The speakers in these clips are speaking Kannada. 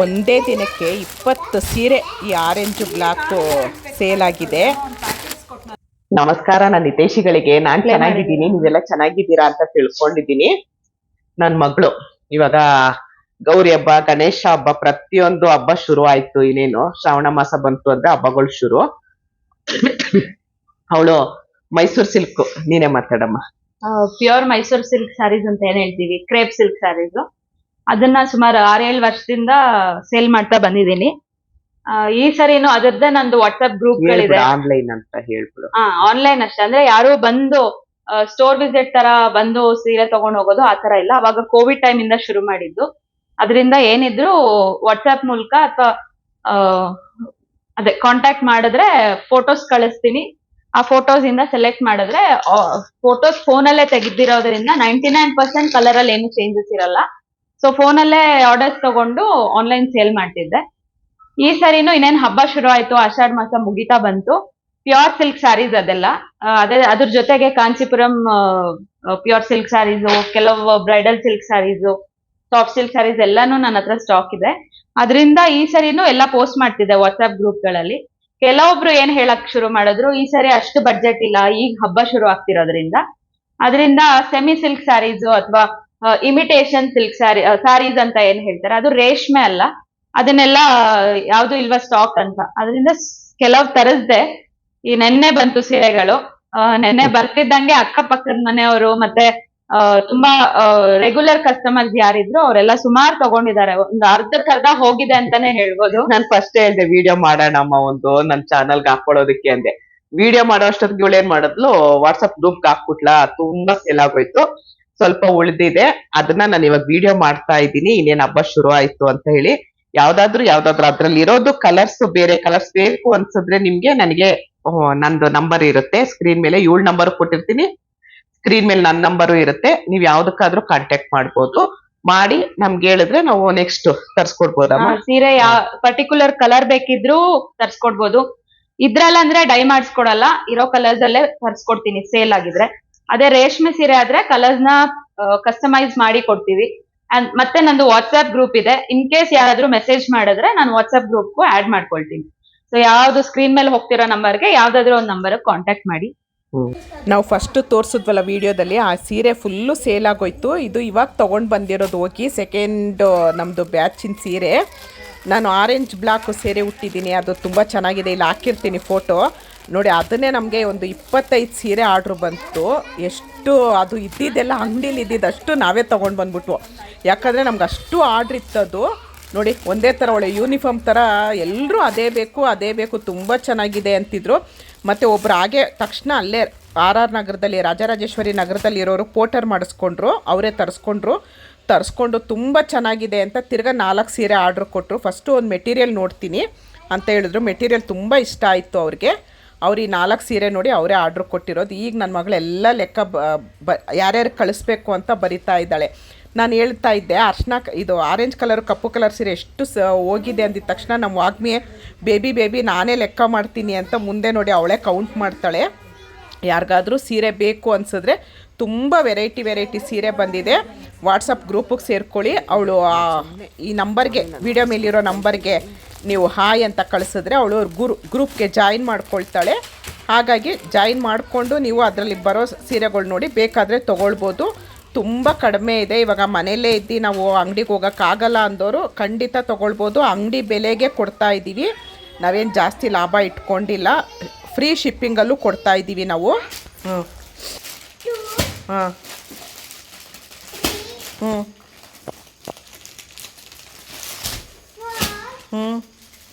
ಒಂದೇ ದಿನಕ್ಕೆ ಇಪ್ಪತ್ತು ಸೀರೆ ಈ ಆರೆಂಜ್ ಬ್ಲಾಕ್ ಸೇಲ್ ಆಗಿದೆ. ನಮಸ್ಕಾರ ನನ್ನ ಹಿತೇಶಿಗಳಿಗೆ ನಾನ್ ಚೆನ್ನಾಗಿದ್ದೀನಿ. ನೀವೆಲ್ಲ ಚೆನ್ನಾಗಿದ್ದೀರಾ ಅಂತ ತಿಳ್ಕೊಂಡಿದ್ದೀನಿ. ನನ್ ಮಗಳು. ಇವಾಗ ಗೌರಿ ಹಬ್ಬ ಗಣೇಶ ಹಬ್ಬ ಪ್ರತಿಯೊಂದು ಹಬ್ಬ ಶುರು ಆಯ್ತು ಇನ್ನೇನು. ಶ್ರಾವಣ ಮಾಸ ಬಂತು ಅಂದ್ರೆ ಹಬ್ಬಗಳು ಶುರು. ಅವಳು ಮೈಸೂರ್ ಸಿಲ್ಕ್. ನೀನೇ ಮಾತಾಡಮ್ಮ. ಪ್ಯೂರ್ ಮೈಸೂರ್ ಸಿಲ್ಕ್ ಸ್ಯಾರೀಸ್ ಅಂತ ಏನ್ ಹೇಳ್ತೀವಿ? ಕ್ರೇಪ್ ಸಿಲ್ಕ್ ಸ್ಯಾರೀಸ್ ಅದನ್ನ ಸುಮಾರು ಆರೇಳು ವರ್ಷದಿಂದ ಸೇಲ್ ಮಾಡ್ತಾ ಬಂದಿದ್ದೀನಿ. ಈ ಸರಿನು ಅದರದ್ದೇ ನಂದು ವಾಟ್ಸ್ಆಪ್ ಗ್ರೂಪ್ ಗಳಿದೆ. ಆನ್ಲೈನ್ ಅಂತ ಹೇಳ್ಬಿಡು. ಆನ್ಲೈನ್ ಅಷ್ಟೇ. ಅಂದ್ರೆ ಯಾರು ಬಂದು ಸ್ಟೋರ್ ವಿಸಿಟ್ ತರ ಬಂದು ಸೀರೆ ತಗೊಂಡ್ ಹೋಗೋದು ಆ ತರ ಇಲ್ಲ. ಅವಾಗ ಕೋವಿಡ್ ಟೈಮ್ ಇಂದ ಶುರು ಮಾಡಿದ್ದು. ಅದರಿಂದ ಏನಿದ್ರು ವಾಟ್ಸ್ಆಪ್ ಮೂಲಕ ಅಥವಾ ಅದೇ ಕಾಂಟ್ಯಾಕ್ಟ್ ಮಾಡಿದ್ರೆ ಫೋಟೋಸ್ ಕಳಿಸ್ತೀನಿ. ಆ ಫೋಟೋಸ್ ಇಂದ ಸೆಲೆಕ್ಟ್ ಮಾಡಿದ್ರೆ ಫೋಟೋಸ್ ಫೋನಲ್ಲೇ ತೆಗೆದಿರೋದ್ರಿಂದ ನೈಂಟಿ ನೈನ್ ಪರ್ಸೆಂಟ್ ಕಲರ್ ಅಲ್ಲಿ ಏನು ಚೇಂಜಸ್ ಇರಲ್ಲ. ಸೊ ಫೋನಲ್ಲೇ ಆರ್ಡರ್ಸ್ ತಗೊಂಡು ಆನ್ಲೈನ್ ಸೇಲ್ ಮಾಡ್ತಿದ್ದೆ. ಈ ಸರಿನು ಇನ್ನೇನ್ ಹಬ್ಬ ಶುರು ಆಯ್ತು ಆಷಾಢ ಮಾಸ ಮುಗಿತಾ ಬಂತು. ಪ್ಯೂರ್ ಸಿಲ್ಕ್ ಸ್ಯಾರೀಸ್ ಅದೆಲ್ಲ. ಅದೇ ಅದ್ರ ಜೊತೆಗೆ ಕಾಂಚೀಪುರಂ ಪ್ಯೂರ್ ಸಿಲ್ಕ್ ಸ್ಯಾರೀಸು ಕೆಲವು bridal silk saris soft silk saris ಎಲ್ಲಾನು ನನ್ನ ಹತ್ರ ಸ್ಟಾಕ್ ಇದೆ. ಅದರಿಂದ ಈ ಸರಿನು ಎಲ್ಲ ಪೋಸ್ಟ್ ಮಾಡ್ತಿದ್ದೆ ವಾಟ್ಸ್ಆಪ್ ಗ್ರೂಪ್ಗಳಲ್ಲಿ. ಕೆಲವೊಬ್ರು ಏನ್ ಹೇಳಕ್ ಶುರು ಮಾಡಿದ್ರು, ಈ ಸರಿ ಅಷ್ಟು ಬಡ್ಜೆಟ್ ಇಲ್ಲ, ಈಗ ಹಬ್ಬ ಶುರು ಆಗ್ತಿರೋದ್ರಿಂದ ಅದರಿಂದ ಸೆಮಿ ಸಿಲ್ಕ್ ಸ್ಯಾರೀಸು ಅಥವಾ ಇಮಿಟೇಷನ್ ಸಿಲ್ಕ್ ಸ್ಯಾರಿ ಸ್ಯಾರೀಸ್ ಅಂತ ಏನ್ ಹೇಳ್ತಾರೆ? ಅದು ರೇಷ್ಮೆ ಅಲ್ಲ. ಅದನ್ನೆಲ್ಲ ಯಾವ್ದು ಇಲ್ವಾ ಸ್ಟಾಕ್ ಅಂತ. ಅದರಿಂದ ಕೆಲವ್ ತರಸ್ದೆ. ಈ ನೆನ್ನೆ ಬಂತು ಸೀರೆಗಳು. ನೆನ್ನೆ ಬರ್ತಿದ್ದಂಗೆ ಅಕ್ಕಪಕ್ಕದ ಮನೆಯವರು ಮತ್ತೆ ತುಂಬಾ ರೆಗ್ಯುಲರ್ ಕಸ್ಟಮರ್ಸ್ ಯಾರಿದ್ರು ಅವರೆಲ್ಲ ಸುಮಾರು ತಗೊಂಡಿದ್ದಾರೆ. ಒಂದು ಅರ್ಧಕ್ಕರ್ಧ ಅರ್ಧ ಹೋಗಿದೆ ಅಂತಾನೆ ಹೇಳ್ಬೋದು. ನಾನ್ ಫಸ್ಟ್ ಹೇಳ್ದೆ ವಿಡಿಯೋ ಮಾಡೋಣಮ್ಮ ಒಂದು. ನನ್ ಚಾನಲ್ಗೆ ಹಾಕೊಳ್ಳೋದಕ್ಕೆ ಅಂದೆ. ವಿಡಿಯೋ ಮಾಡೋ ಅಷ್ಟೊತ್ತಿಗೆ ಇವಳು ಏನ್ ಮಾಡಿದ್ಲು ವಾಟ್ಸ್ಆಪ್ ಗ್ರೂಪ್ ಹಾಕ್ಬಿಟ್ಲಾ, ತುಂಬಾ ಸೇಲ್ ಆಗೋಯ್ತು. ಸ್ವಲ್ಪ ಉಳಿದಿದೆ. ಅದನ್ನ ನಾನು ಇವಾಗ ವಿಡಿಯೋ ಮಾಡ್ತಾ ಇದ್ದೀನಿ. ಇನ್ನೇನ್ ಹಬ್ಬ ಶುರು ಆಯ್ತು ಅಂತ ಹೇಳಿ. ಯಾವ್ದಾದ್ರು ಯಾವ್ದಾದ್ರು ಅದ್ರಲ್ಲಿ ಇರೋದು ಕಲರ್ಸ್ ಬೇರೆ ಕಲರ್ಸ್ ಬೇಕು ಅನ್ಸಿದ್ರೆ ನಿಮ್ಗೆ ನನಗೆ ನಂದು ನಂಬರ್ ಇರುತ್ತೆ. ಸ್ಕ್ರೀನ್ ಮೇಲೆ ಏಳು ನಂಬರ್ ಕೊಟ್ಟಿರ್ತೀನಿ. ಸ್ಕ್ರೀನ್ ಮೇಲೆ ನನ್ನ ನಂಬರು ಇರುತ್ತೆ. ನೀವ್ ಯಾವ್ದಕ್ಕಾದ್ರೂ ಕಾಂಟ್ಯಾಕ್ಟ್ ಮಾಡ್ಬೋದು. ಮಾಡಿ ನಮ್ಗೆ ಹೇಳಿದ್ರೆ ನಾವು ನೆಕ್ಸ್ಟ್ ತರ್ಸ್ಕೊಡ್ಬೋದಮ್ಮ? ಸೀರೆ ಯಾವ ಪರ್ಟಿಕ್ಯುಲರ್ ಕಲರ್ ಬೇಕಿದ್ರು ತರ್ಸ್ಕೊಡ್ಬೋದು. ಇದ್ರಲ್ಲ ಅಂದ್ರೆ ಡೈ ಮಾಡಿಸ್ಕೊಡಲ್ಲ. ಇರೋ ಕಲರ್ಸ್ ಅಲ್ಲೇ ತರ್ಸ್ಕೊಡ್ತೀನಿ. ಸೇಲ್ ಆಗಿದ್ರೆ. ಅದೇ ರೇಷ್ಮೆ ಸೀರೆ ಆದ್ರೆ ಕಲರ್ಸ್ನ ಕಸ್ಟಮೈಸ್ ಮಾಡಿ ಕೊಡ್ತೀವಿ. ಅಂಡ್ ಮತ್ತೆ ನಂದು ವಾಟ್ಸ್ಆಪ್ ಗ್ರೂಪ್ ಇದೆ. ಇನ್ ಕೇಸ್ ಯಾರಾದ್ರೂ ಮೆಸೇಜ್ ಮಾಡಿದ್ರೆ ನಾನು ವಾಟ್ಸ್ಆಪ್ ಗ್ರೂಪ್ಗೂ ಆಡ್ ಮಾಡ್ಕೊಳ್ತೀನಿ. ಸೊ ಯಾವ್ದು ಸ್ಕ್ರೀನ್ ಮೇಲೆ ಹೋಗ್ತಿರೋ ನಂಬರ್ಗೆ ಯಾವ್ದಾದ್ರು ಒಂದು ನಂಬರ್ ಕಾಂಟ್ಯಾಕ್ಟ್ ಮಾಡಿ. ನಾವು ಫಸ್ಟ್ ತೋರಿಸಿದ್ವಲ್ಲ ವಿಡಿಯೋದಲ್ಲಿ ಆ ಸೀರೆ ಫುಲ್ಲು ಸೇಲ್ ಆಗೋಯ್ತು. ಇದು ಇವಾಗ ತೊಗೊಂಡು ಬಂದಿರೋದು ಹೋಗಿ ಸೆಕೆಂಡ್ ನಮ್ಮದು ಬ್ಯಾಚಿನ ಸೀರೆ. ನಾನು ಆರೆಂಜ್ ಬ್ಲಾಕ್ ಸೀರೆ ಹುಟ್ಟಿದ್ದೀನಿ ಅದು ತುಂಬ ಚೆನ್ನಾಗಿದೆ. ಇಲ್ಲಿ ಹಾಕಿರ್ತೀನಿ ಫೋಟೋ ನೋಡಿ, ಅದನ್ನೇ ನಮಗೆ ಒಂದು ಇಪ್ಪತ್ತೈದು ಸೀರೆ ಆರ್ಡ್ರ್ ಬಂತು. ಎಷ್ಟು ಅದು ಇದ್ದಿದ್ದೆಲ್ಲ ಅಂಗಡೀಲಿ ಇದ್ದಿದ್ದಷ್ಟು ನಾವೇ ತೊಗೊಂಡು ಬಂದ್ಬಿಟ್ವು. ಯಾಕಂದರೆ ನಮ್ಗೆ ಅಷ್ಟು ಆರ್ಡ್ರ್ ಇತ್ತದು. ನೋಡಿ, ಒಂದೇ ಥರ ಒಳ್ಳೆ ಯೂನಿಫಾರ್ಮ್ ಥರ ಎಲ್ಲರೂ ಅದೇ ಬೇಕು ಅದೇ ಬೇಕು, ತುಂಬ ಚೆನ್ನಾಗಿದೆ ಅಂತಿದ್ರು. ಮತ್ತು ಒಬ್ಬರು ಹಾಗೆ ತಕ್ಷಣ ಅಲ್ಲೇ ಆರ್ ಆರ್ ನಗರದಲ್ಲಿ, ರಾಜರಾಜೇಶ್ವರಿ ನಗರದಲ್ಲಿ ಇರೋರು ಪೋಟರ್ ಮಾಡಿಸ್ಕೊಂಡ್ರು, ಅವರೇ ತರಿಸ್ಕೊಂಡ್ರು. ತರಿಸ್ಕೊಂಡು ತುಂಬ ಚೆನ್ನಾಗಿದೆ ಅಂತ ತಿರ್ಗಾ ನಾಲ್ಕು ಸೀರೆ ಆರ್ಡ್ರ್ ಕೊಟ್ಟರು ಫಸ್ಟು ಒಂದು ಮೆಟೀರಿಯಲ್ ನೋಡ್ತೀನಿ ಅಂತ ಹೇಳಿದ್ರು. ಮೆಟೀರಿಯಲ್ ತುಂಬ ಇಷ್ಟ ಆಯಿತು ಅವ್ರಿಗೆ. ಅವ್ರು ಈ ನಾಲ್ಕು ಸೀರೆ ನೋಡಿ ಅವರೇ ಆರ್ಡ್ರ್ ಕೊಟ್ಟಿರೋದು. ಈಗ ನನ್ನ ಮಗಳೆಲ್ಲ ಲೆಕ್ಕ ಬ ಬ, ಯಾರ್ಯಾರು ಕಳಿಸ್ಬೇಕು ಅಂತ ಬರಿತಾ ಇದ್ದಾಳೆ. ನಾನು ಹೇಳ್ತಾ ಇದ್ದೆ, ಅರ್ಶನ ಇದು ಆರೆಂಜ್ ಕಲರ್ ಕಪ್ಪು ಕಲರ್ ಸೀರೆ ಎಷ್ಟು ಸ, ಹೋಗಿದೆ ಅಂದಿದ ತಕ್ಷಣ ನಮ್ಮ ವಾಗ್ಮಿಯೇ, ಬೇಬಿ ಬೇಬಿ, ನಾನೇ ಲೆಕ್ಕ ಮಾಡ್ತೀನಿ ಅಂತ ಮುಂದೆ ನೋಡಿ ಅವಳೇ ಕೌಂಟ್ ಮಾಡ್ತಾಳೆ. ಯಾರಿಗಾದ್ರೂ ಸೀರೆ ಬೇಕು ಅನ್ಸಿದ್ರೆ ತುಂಬ ವೆರೈಟಿ ವೆರೈಟಿ ಸೀರೆ ಬಂದಿದೆ. ವಾಟ್ಸಪ್ ಗ್ರೂಪಿಗೆ ಸೇರ್ಕೊಳ್ಳಿ. ಅವಳು ಈ ನಂಬರ್ಗೆ ವಿಡಿಯೋ ಮೇಲಿರೋ ನಂಬರ್ಗೆ ನೀವು ಹಾಯ್ ಅಂತ ಕಳಿಸಿದ್ರೆ ಅವಳು ಗುರು ಗ್ರೂಪ್ಗೆ ಜಾಯಿನ್ ಮಾಡ್ಕೊಳ್ತಾಳೆ. ಹಾಗಾಗಿ ಜಾಯಿನ್ ಮಾಡಿಕೊಂಡು ನೀವು ಅದರಲ್ಲಿ ಬರೋ ಸೀರೆಗಳು ನೋಡಿ ಬೇಕಾದರೆ ತೊಗೊಳ್ಬೋದು. ತುಂಬ ಕಡಿಮೆ ಇದೆ. ಇವಾಗ ಮನೆಯಲ್ಲೇ ಇದ್ದು ನಾವು ಅಂಗಡಿಗೆ ಹೋಗೋಕ್ಕಾಗಲ್ಲ ಅಂದವರು ಖಂಡಿತ ತೊಗೊಳ್ಬೋದು. ಅಂಗಡಿ ಬೆಲೆಗೆ ಕೊಡ್ತಾ ಇದ್ದೀವಿ. ನಾವೇನು ಜಾಸ್ತಿ ಲಾಭ ಇಟ್ಕೊಂಡಿಲ್ಲ. ಫ್ರೀ ಶಿಪ್ಪಿಂಗಲ್ಲೂ ಕೊಡ್ತಾ ಇದ್ದೀವಿ ನಾವು. ಹ್ಞೂ ಹಾಂ ಹ್ಞೂ ಹ್ಞೂ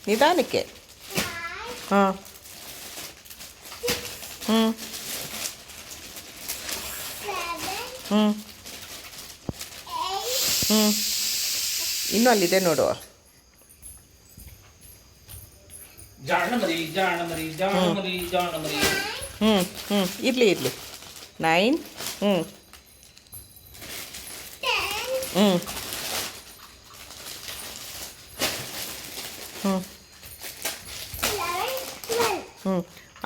ನಿಧಾನಕ್ಕೆ. ಹಾಂ ಹ್ಞೂ ಹ್ಞೂ ಹ್ಞೂ ಇನ್ನೂ ಅಲ್ಲಿದೆ ನೋಡು. ಜಾಣ ಮರಿ ಜಾಣ ಮರಿ ಜಾಣ ಮರಿ ಜಾಣ ಮರಿ. ಹ್ಞೂ ಹ್ಞೂ ಇರಲಿ ಇರಲಿ. ನೈನ್ ಹ್ಞೂ ಹ್ಞೂ ಹ್ಞೂ ಹ್ಞೂ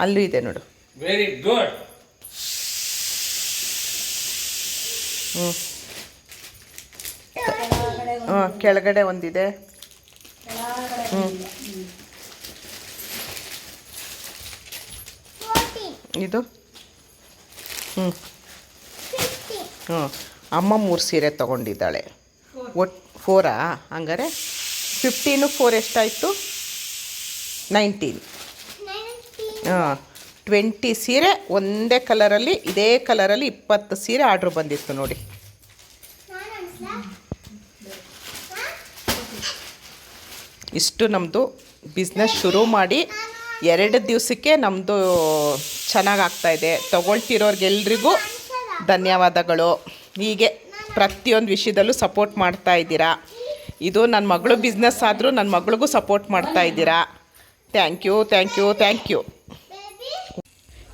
ಅಲ್ಲೂ ಇದೆ ನೋಡು. ವೆರಿ ಗುಡ್ ಹ್ಞೂ ಕೆಳಗಡೆ ಒಂದಿದೆ. ಇದು? ಹ್ಞೂ ಹ್ಞೂ ಅಮ್ಮ ಮೂರು ಸೀರೆ ತೊಗೊಂಡಿದ್ದಾಳೆ. ಒಟ್ ಫೋರಾ? ಹಂಗಾರೆ? ಫಿಫ್ಟೀನು ಫೋರ್ ಎಷ್ಟಾಯಿತು? ನೈನ್ಟೀನ್. ಹಾಂ. ಟ್ವೆಂಟಿ ಸೀರೆ ಒಂದೇ ಕಲರಲ್ಲಿ ಇದೇ ಕಲರಲ್ಲಿ ಇಪ್ಪತ್ತು ಸೀರೆ ಆರ್ಡ್ರ್ ಬಂದಿತ್ತು ನೋಡಿ. ಇಷ್ಟು ನಮ್ಮದು ಬಿಸ್ನೆಸ್ ಶುರು ಮಾಡಿ ಎರಡು ದಿವಸಕ್ಕೆ ನಮ್ಮದು ಚೆನ್ನಾಗಿ ಆಗ್ತಾಯಿದೆ ತೊಗೊಳ್ತಿರೋರ್ಗೆಲ್ರಿಗೂ ಧನ್ಯವಾದಗಳು. ಹೀಗೆ ಪ್ರತಿಯೊಂದು ವಿಷಯದಲ್ಲೂ ಸಪೋರ್ಟ್ ಮಾಡ್ತಾ ಇದ್ದೀರಾ? ಇದು ನನ್ನ ಮಗಳು ಬಿಸ್ನೆಸ್ ಆದರೂ ನನ್ನ ಮಗಳಿಗೂ ಸಪೋರ್ಟ್ ಮಾಡ್ತಾ ಇದ್ದೀರಾ? Thank you thank you thank you.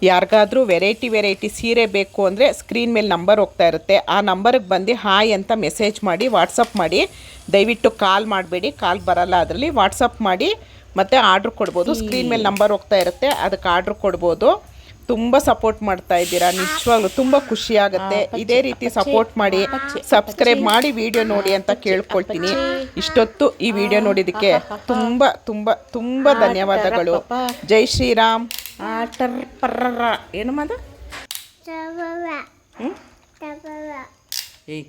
ಯಾರಿಗಾದರೂ ವೆರೈಟಿ ವೆರೈಟಿ ಸೀರೆ ಬೇಕು ಅಂದರೆ ಸ್ಕ್ರೀನ್ ಮೇಲೆ ನಂಬರ್ ಹೋಗ್ತಾ ಇರುತ್ತೆ. ಆ ನಂಬರ್ಗೆ ಬಂದು ಹಾಯ್ ಅಂತ ಮೆಸೇಜ್ ಮಾಡಿ ವಾಟ್ಸಪ್ ಮಾಡಿ. ದಯವಿಟ್ಟು ಕಾಲ್ ಮಾಡಬೇಡಿ ಕಾಲ್ ಬರಲ್ಲ ಅದರಲ್ಲಿ. ವಾಟ್ಸಪ್ ಮಾಡಿ ಮತ್ತು ಆರ್ಡ್ರ್ ಕೊಡ್ಬೋದು. ಸ್ಕ್ರೀನ್ ಮೇಲೆ ನಂಬರ್ ಹೋಗ್ತಾ ಇರುತ್ತೆ ಅದಕ್ಕೆ ಆರ್ಡ್ರ್ ಕೊಡ್ಬೋದು. ತುಂಬ ಸಪೋರ್ಟ್ ಮಾಡ್ತಾ ಇದ್ದೀರಾ ನಿಜವಾಗ್ಲೂ ತುಂಬ ಖುಷಿ ಆಗುತ್ತೆ. ಇದೇ ರೀತಿ ಸಪೋರ್ಟ್ ಮಾಡಿ ಸಬ್ಸ್ಕ್ರೈಬ್ ಮಾಡಿ ವಿಡಿಯೋ ನೋಡಿ ಅಂತ ಕೇಳ್ಕೊಳ್ತೀನಿ. ಇಷ್ಟೊತ್ತು ಈ ವಿಡಿಯೋ ನೋಡಿದ್ದಕ್ಕೆ ತುಂಬ ತುಂಬ ತುಂಬ ಧನ್ಯವಾದಗಳು. ಜೈ ಶ್ರೀರಾಮ್. ಆಟರ್ ಪರ್ರ ಏನು ಮಾದ Tavara. ಏಯ್